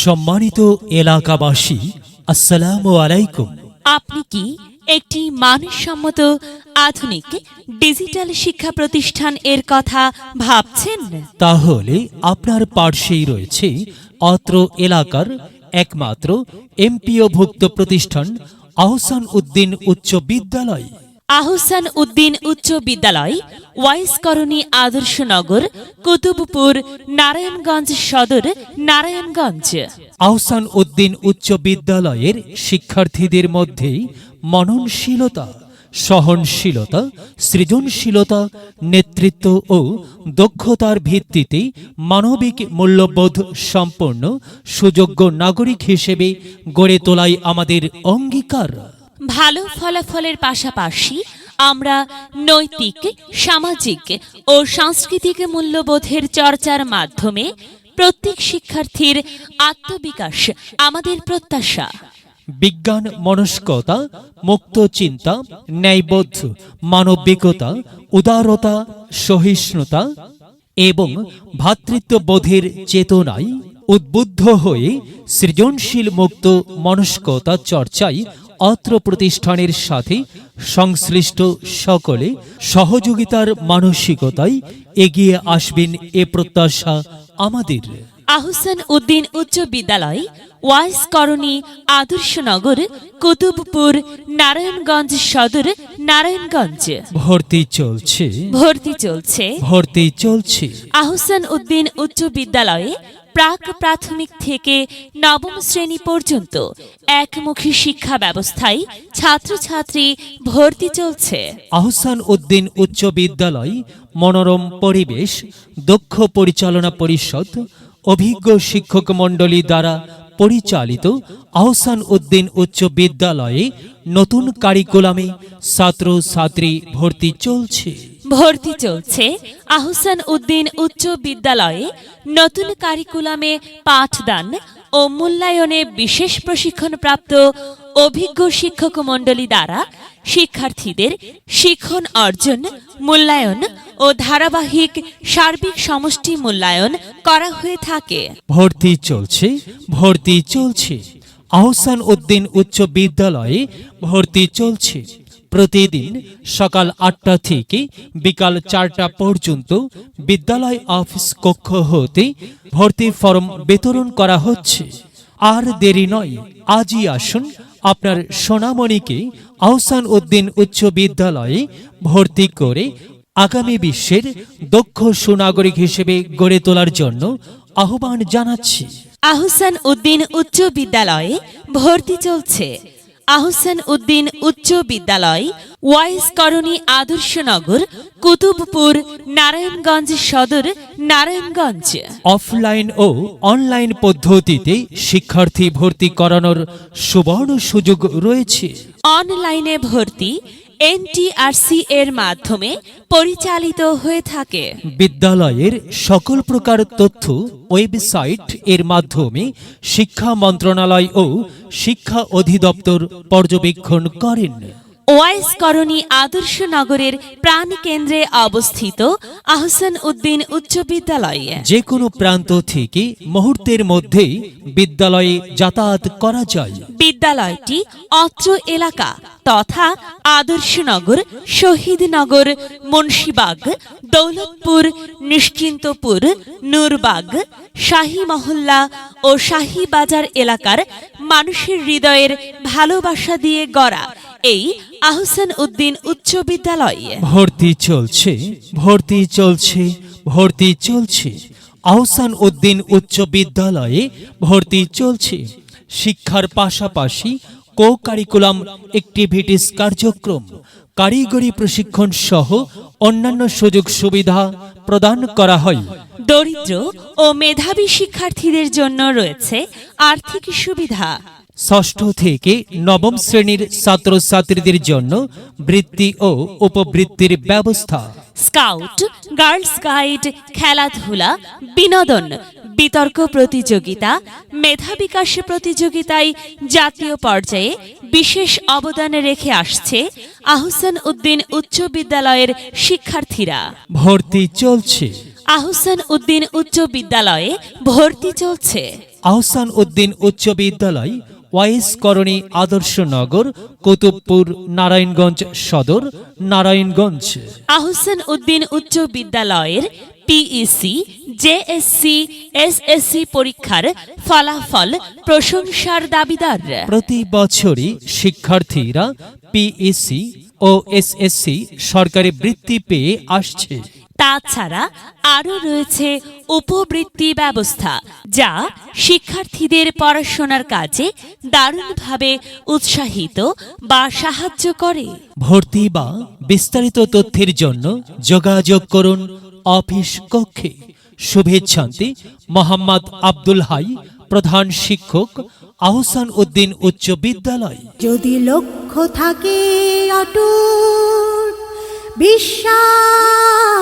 সম্মানিত এলাকাবাসী আসসালাম আলাইকুম। আপনি কি একটি মানসম্মত আধুনিক ডিজিটাল শিক্ষা প্রতিষ্ঠান এর কথা ভাবছেন? তাহলে আপনার পার্শ্বেই রয়েছে অত্র এলাকার একমাত্র এমপিওভুক্ত প্রতিষ্ঠান আহসান উদ্দিন উচ্চ বিদ্যালয়। আহসান উদ্দিন উচ্চ বিদ্যালয়, ওয়াইস করণী আদর্শনগর কুতুবপুর, নারায়ণগঞ্জ সদর, নারায়ণগঞ্জ। আহসান উদ্দিন উচ্চ বিদ্যালয়ের শিক্ষার্থীদের মধ্যে মননশীলতা, সহনশীলতা, সৃজনশীলতা, নেতৃত্ব ও দক্ষতার ভিত্তিতে মানবিক মূল্যবোধ সম্পন্ন, সুযোগ্য নাগরিক হিসেবে গড়ে তোলাই আমাদের অঙ্গীকার। ভালো ফলাফলের পাশাপাশি আমরা নৈতিক, সামাজিক ও সাংস্কৃতিক মূল্যবোধের চর্চার মাধ্যমে প্রত্যেক শিক্ষার্থীর আত্মবিকাশ, আমাদের প্রত্যাশা। বিজ্ঞান মনস্কতা, মুক্ত চিন্তা, ন্যায়বোধ, মানবিকতা, উদারতা, সহিষ্ণুতা এবং ভ্রাতৃত্ববোধের চেতনায় উদ্বুদ্ধ হয়ে সৃজনশীল মুক্ত মনস্কতা চর্চায় অত্র প্রতিষ্ঠানের সাথে সংশ্লিষ্ট সকলে সহযোগিতার মানসিকতায় এগিয়ে আসবেন এ প্রত্যাশা আমাদের। আহসান উদ্দিন উচ্চ বিদ্যালয়, ওয়াইস করণী আদর্শনগর কুতুবপুর, নারায়ণগঞ্জ সদর নারায়ণগঞ্জ। ভর্তি চলছে। ভর্তি চলছে। ভর্তি চলছে। আহসান উদ্দিন উচ্চ বিদ্যালয়ে প্রাক প্রাথমিক থেকে নবম শ্রেণি পর্যন্ত একমুখী শিক্ষা ব্যবস্থায় ছাত্রছাত্রী ভর্তি চলছে। আহসান উদ্দিন উচ্চ বিদ্যালয় মনোরম পরিবেশ দক্ষ পরিচালনা পরিষদ অভিজ্ঞ শিক্ষক মণ্ডলী দ্বারা পরিচালিত আহসান উদ্দিন উচ্চ বিদ্যালয়ে নতুন কারিকুলামে ছাত্র ছাত্রী ভর্তি চলছে। ভর্তি চলছে আহসান উদ্দিন উচ্চ বিদ্যালয়ে নতুন কারিকুলামে পাঠদান ও মূল্যায়নে বিশেষ প্রশিক্ষণপ্রাপ্ত অভিজ্ঞ শিক্ষক মণ্ডলী দ্বারা শিক্ষার্থীদের শিক্ষণ অর্জন, মূল্যায়ন ও ধারাবাহিক সার্বিক সমষ্টি মূল্যায়ন করা হয়ে থাকে। ভর্তি চলছে ভর্তি চলছে। আহসান উদ্দিন উচ্চ বিদ্যালয়ে ভর্তি চলছে। প্রতিদিন সকাল আটটা থেকে বিকাল চারটা পর্যন্ত বিদ্যালয় অফিস কক্ষ হতে ভর্তি ফর্ম বিতরণ করা হচ্ছে। আর দেরি নয়, আজই আসুন আপনার সোনামণিকে আহসান উদ্দিন উচ্চ বিদ্যালয়ে ভর্তি করে আগামী বিশ্বের দক্ষ সুনাগরিক হিসেবে গড়ে তোলার জন্য আহ্বান জানাচ্ছি। আহসান উদ্দিন উচ্চ বিদ্যালয়ে ভর্তি চলছে। আহসান উদ্দিন উচ্চ বিদ্যালয় ওয়াইস করণী আদর্শনগর কুতুবপুর নারায়ণগঞ্জ সদর নারায়ণগঞ্জ। অফলাইন ও অনলাইন পদ্ধতিতে শিক্ষার্থী ভর্তি করানোর সুবর্ণ সুযোগ রয়েছে। অনলাইনে ভর্তি এনটিআরসি এর মাধ্যমে পরিচালিত হয়ে থাকে। বিদ্যালয়ের সকল প্রকার তথ্য ওয়েবসাইট এর মাধ্যমে শিক্ষা মন্ত্রণালয় ও শিক্ষা অধিদপ্তর পর্যবেক্ষণ করেন। ওয়াইস করণী আদর্শ নগরের প্রাণকেন্দ্রে অবস্থিত আহসান উদ্দিন উচ্চ বিদ্যালয়ে। যে কোনো প্রান্ত থেকে মুহূর্তের মধ্যেই বিদ্যালয়ে যাতায়াত করা যায়। বিদ্যালয়টি অত্র এলাকা তথা আদর্শনগর শহীদনগর মুন্সিবাগ দৌলতপুর নিশ্চিন্তপুর নূরবাগ শাহী মহল্লা ও শাহী বাজার এলাকার মানুষের হৃদয়ের ভালোবাসা দিয়ে গড়া এই আহসান উদ্দিন উচ্চ বিদ্যালয়ে। ভর্তি চলছে ভর্তি চলছে ভর্তি চলছে। আহসান উদ্দিন উচ্চ বিদ্যালয়ে ভর্তি চলছে। শিক্ষার পাশাপাশি কো কারিকুলাম অ্যাক্টিভিটিস কার্যক্রম কারিগরি প্রশিক্ষণ সহ অন্যান্য সুযোগ সুবিধা প্রদান করা হয়। দরিদ্র ও মেধাবী শিক্ষার্থীদের জন্য রয়েছে আর্থিক সুবিধা। ষষ্ঠ থেকে নবম শ্রেণির ছাত্রছাত্রীদের জন্য বৃত্তি ও উপবৃত্তির ব্যবস্থা। স্কাউট গার্লস গাইড খেলাধুলা বিনোদন বিতর্ক প্রতিযোগিতা মেধা বিকাশ প্রতিযোগিতায় জাতীয় পর্যায়ে বিশেষ অবদান রেখে আসছে আহসান উদ্দিন উচ্চ বিদ্যালয়ের শিক্ষার্থীরা। ভর্তি চলছে। আহসান উদ্দিন উচ্চ বিদ্যালয়ে ভর্তি চলছে। আহসান উদ্দিন উচ্চ বিদ্যালয় ওয়াইস করণী আদর্শনগর কুতুবপুর নারায়ণগঞ্জ সদর নারায়ণগঞ্জ। আহসান উদ্দিন উচ্চ বিদ্যালয়ের পিইসি জেএসসি এসএসসি পরীক্ষার ফলাফল প্রশংসার দাবিদার। প্রতি বছরই শিক্ষার্থীরা পিএসসি ও এসএসসি সরকারি বৃত্তি পেয়ে আসছে। তাছাড়া আরও রয়েছে উপবৃত্তি ব্যবস্থা যা শিক্ষার্থীদের পড়াশোনার কাজে দারুণভাবে উৎসাহিত বা সাহায্য করে। ভর্তি বা বিস্তারিত তথ্যের জন্য যোগাযোগ করুন অফিস কক্ষে। শুভেচ্ছান্তি মোহাম্মদ আব্দুল হাই প্রধান শিক্ষক আহসান উদ্দিন উচ্চ বিদ্যালয়। যদি লক্ষ্য থাকে অটুট বিশ্বাস